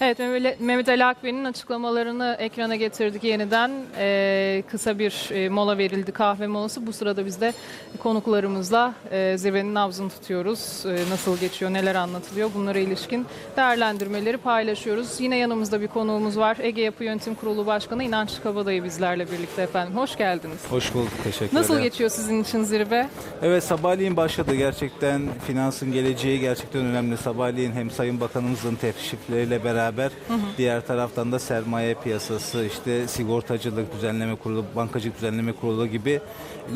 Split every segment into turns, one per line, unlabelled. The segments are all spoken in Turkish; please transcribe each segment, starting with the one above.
Evet Mehmet Ali Akbey'in açıklamalarını ekrana getirdik yeniden. Ee, kısa bir e, mola verildi kahve molası. Bu sırada biz de konuklarımızla e, zirvenin nabzını tutuyoruz. E, nasıl geçiyor, neler anlatılıyor bunlara ilişkin değerlendirmeleri paylaşıyoruz. Yine yanımızda bir konuğumuz var. Ege Yapı Yönetim Kurulu Başkanı İnanç Kabadayı bizlerle birlikte efendim. Hoş geldiniz.
Hoş bulduk, teşekkür
Nasıl geçiyor sizin için zirve?
Evet, sabahleyin başladı. Gerçekten finansın geleceği gerçekten önemli. Sabahleyin hem Sayın Bakanımızın teşrifleriyle beraber diğer taraftan da sermaye piyasası, işte sigortacılık düzenleme kurulu, bankacılık düzenleme kurulu gibi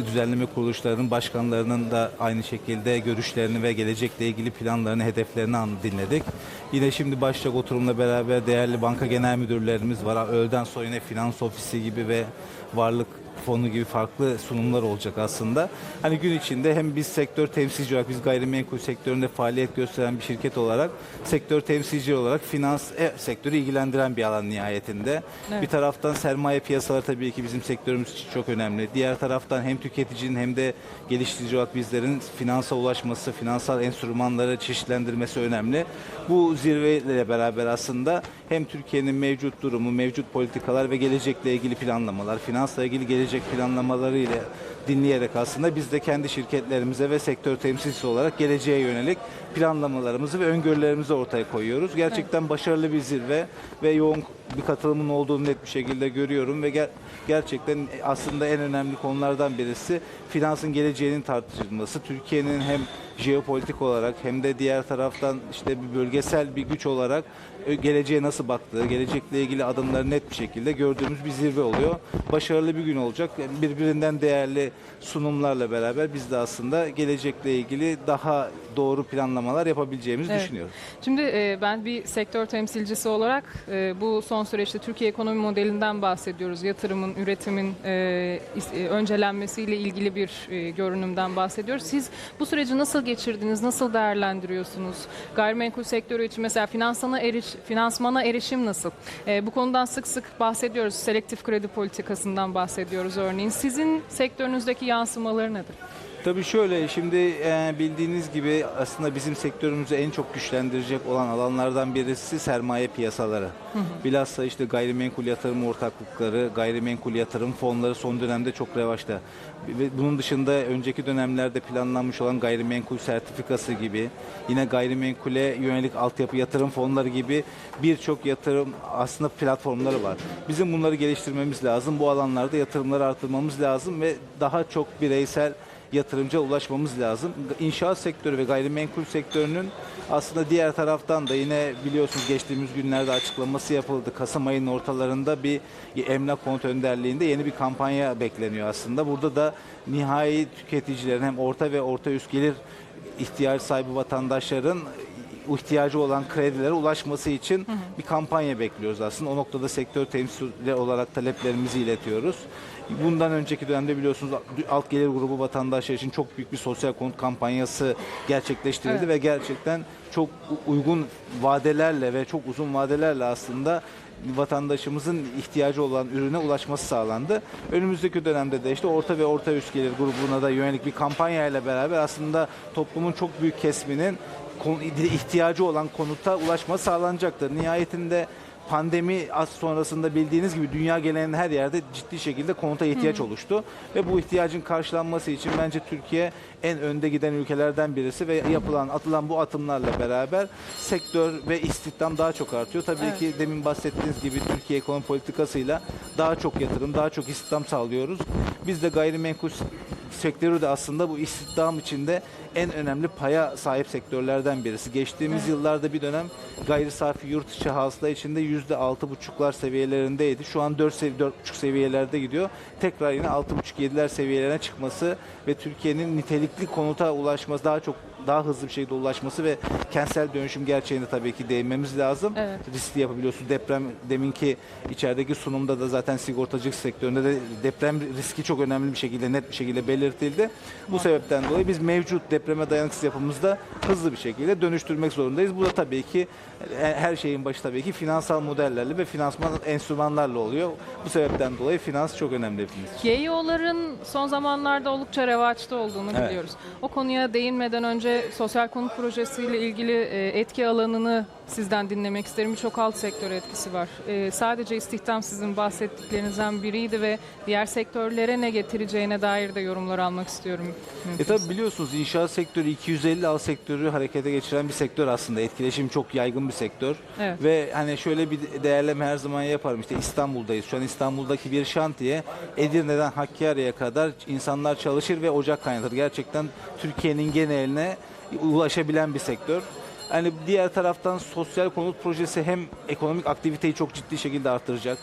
düzenleme kuruluşlarının başkanlarının da aynı şekilde görüşlerini ve gelecekle ilgili planlarını, hedeflerini dinledik. Yine şimdi başlayacak oturumla beraber değerli banka genel müdürlerimiz var. Öğleden sonra yine finans ofisi gibi ve varlık fonu gibi farklı sunumlar olacak aslında. Hani gün içinde hem biz sektör temsilci olarak, biz gayrimenkul sektöründe faaliyet gösteren bir şirket olarak, sektör temsilci olarak finans e, sektörü ilgilendiren bir alan nihayetinde.
Evet.
Bir taraftan sermaye piyasaları tabii ki bizim sektörümüz için çok önemli. Diğer taraftan hem tüketicinin hem de geliştirici olarak bizlerin finansa ulaşması, finansal enstrümanları çeşitlendirmesi önemli. Bu zirveyle beraber aslında hem Türkiye'nin mevcut durumu, mevcut politikalar ve gelecekle ilgili planlamalar, finansla ilgili gelecek planlamaları ile dinleyerek aslında biz de kendi şirketlerimize ve sektör temsilcisi olarak geleceğe yönelik planlamalarımızı ve öngörülerimizi ortaya koyuyoruz. Gerçekten başarılı bir zirve ve yoğun bir katılımın olduğunu net bir şekilde görüyorum ve ger- gerçekten aslında en önemli konulardan birisi finansın geleceğinin tartışılması. Türkiye'nin hem jeopolitik olarak hem de diğer taraftan işte bir bölgesel bir güç olarak e, geleceğe nasıl baktığı, gelecekle ilgili adımları net bir şekilde gördüğümüz bir zirve oluyor. Başarılı bir gün olacak. Birbirinden değerli sunumlarla beraber biz de aslında gelecekle ilgili daha doğru planlamalar yapabileceğimizi
Evet.
düşünüyorum.
Şimdi e, ben bir sektör temsilcisi olarak e, bu son süreçte Türkiye ekonomi modelinden bahsediyoruz. Yatırımın, üretimin e, e, öncelenmesiyle ilgili bir e, görünümden bahsediyoruz. Siz bu süreci nasıl geçirdiniz, nasıl değerlendiriyorsunuz? Gayrimenkul sektörü için mesela finansmana, eriş, finansmana erişim nasıl? E, bu konudan sık sık bahsediyoruz. Selektif kredi politikasından bahsediyoruz örneğin. Sizin sektörünüzdeki yansımaları nedir?
Tabii şöyle şimdi e, bildiğiniz gibi aslında bizim sektörümüzü en çok güçlendirecek olan alanlardan birisi sermaye piyasaları. Bilhassa işte gayrimenkul yatırım ortaklıkları, gayrimenkul yatırım fonları son dönemde çok revaçta. Ve bunun dışında önceki dönemlerde planlanmış olan gayrimenkul sertifikası gibi, yine gayrimenkule yönelik altyapı yatırım fonları gibi birçok yatırım aslında platformları var. Bizim bunları geliştirmemiz lazım. Bu alanlarda yatırımları artırmamız lazım ve daha çok bireysel yatırımcıya ulaşmamız lazım. İnşaat sektörü ve gayrimenkul sektörünün aslında diğer taraftan da yine biliyorsunuz geçtiğimiz günlerde açıklaması yapıldı. Kasım ayının ortalarında bir emlak konut önderliğinde yeni bir kampanya bekleniyor aslında. Burada da nihai tüketicilerin hem orta ve orta üst gelir ihtiyaç sahibi vatandaşların ihtiyacı olan kredilere ulaşması için bir kampanya bekliyoruz aslında. O noktada sektör temsilcileri olarak taleplerimizi iletiyoruz. Bundan önceki dönemde biliyorsunuz alt gelir grubu vatandaşlar için çok büyük bir sosyal konut kampanyası gerçekleştirildi
Evet.
ve gerçekten çok uygun vadelerle ve çok uzun vadelerle aslında vatandaşımızın ihtiyacı olan ürüne ulaşması sağlandı. Önümüzdeki dönemde de işte orta ve orta üst gelir grubuna da yönelik bir kampanya ile beraber aslında toplumun çok büyük kesminin ihtiyacı olan konuta ulaşma sağlanacaktır. Nihayetinde pandemi az sonrasında bildiğiniz gibi dünya genelinde her yerde ciddi şekilde konuta ihtiyaç oluştu ve bu ihtiyacın karşılanması için bence Türkiye en önde giden ülkelerden birisi ve yapılan atılan bu atımlarla beraber sektör ve istihdam daha çok artıyor. Tabii
Evet.
ki demin bahsettiğiniz gibi Türkiye ekonomi politikasıyla daha çok yatırım, daha çok istihdam sağlıyoruz. Biz de gayrimenkul sektörü de aslında bu istihdam içinde en önemli paya sahip sektörlerden birisi. Geçtiğimiz yıllarda bir dönem gayri safi yurt içi hasıla içinde yüzde altı buçuklar seviyelerindeydi. Şu an 4 sevi 4,5 seviyelerde gidiyor. Tekrar yine altı buçuk yediler seviyelerine çıkması ve Türkiye'nin nitelikli konuta ulaşması daha çok daha hızlı bir şekilde ulaşması ve kentsel dönüşüm gerçeğine tabii ki değinmemiz lazım.
Evet.
Riskli yapabiliyorsun. Deprem deminki içerideki sunumda da zaten sigortacılık sektöründe de deprem riski çok önemli bir şekilde net bir şekilde belirtildi. Bu sebepten dolayı biz mevcut depreme dayanıksız yapımızda hızlı bir şekilde dönüştürmek zorundayız. Bu da tabii ki e, her şeyin başı tabii ki finansal modellerle ve finansman enstrümanlarla oluyor. Bu sebepten dolayı finans çok önemli hepimiz için.
GEO'ların son zamanlarda oldukça revaçta olduğunu
Evet.
biliyoruz. O konuya değinmeden önce sosyal konut projesiyle ilgili e, etki alanını sizden dinlemek isterim. Birçok alt sektör etkisi var. E, sadece istihdam sizin bahsettiklerinizden biriydi ve diğer sektörlere ne getireceğine dair de yorumlar almak istiyorum.
E tabi biliyorsunuz inşaat sektörü 250 alt sektörü harekete geçiren bir sektör aslında. Etkileşim çok yaygın bir sektör.
Evet.
Ve hani şöyle bir değerleme her zaman yaparım. İşte İstanbul'dayız. Şu an İstanbul'daki bir şantiye Edirne'den Hakkari'ye kadar insanlar çalışır ve ocak kaynatır. Gerçekten Türkiye'nin geneline ulaşabilen bir sektör. Hani diğer taraftan sosyal konut projesi hem ekonomik aktiviteyi çok ciddi şekilde artıracak.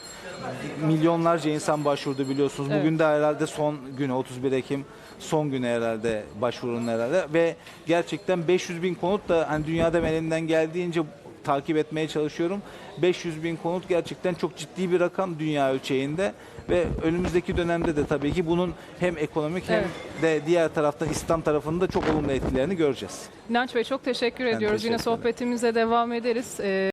Milyonlarca insan başvurdu biliyorsunuz.
Evet.
Bugün de herhalde son günü 31 Ekim son günü herhalde başvurunun herhalde ve gerçekten 500 bin konut da hani dünyada ben elimden geldiğince takip etmeye çalışıyorum. 500 bin konut gerçekten çok ciddi bir rakam dünya ölçeğinde ve önümüzdeki dönemde de tabii ki bunun hem ekonomik hem
Evet.
de diğer taraftan İslam tarafında çok olumlu etkilerini göreceğiz.
İnanç Bey çok teşekkür
Ben
ediyoruz. Yine
teşekkür ederim.
sohbetimize devam ederiz. E,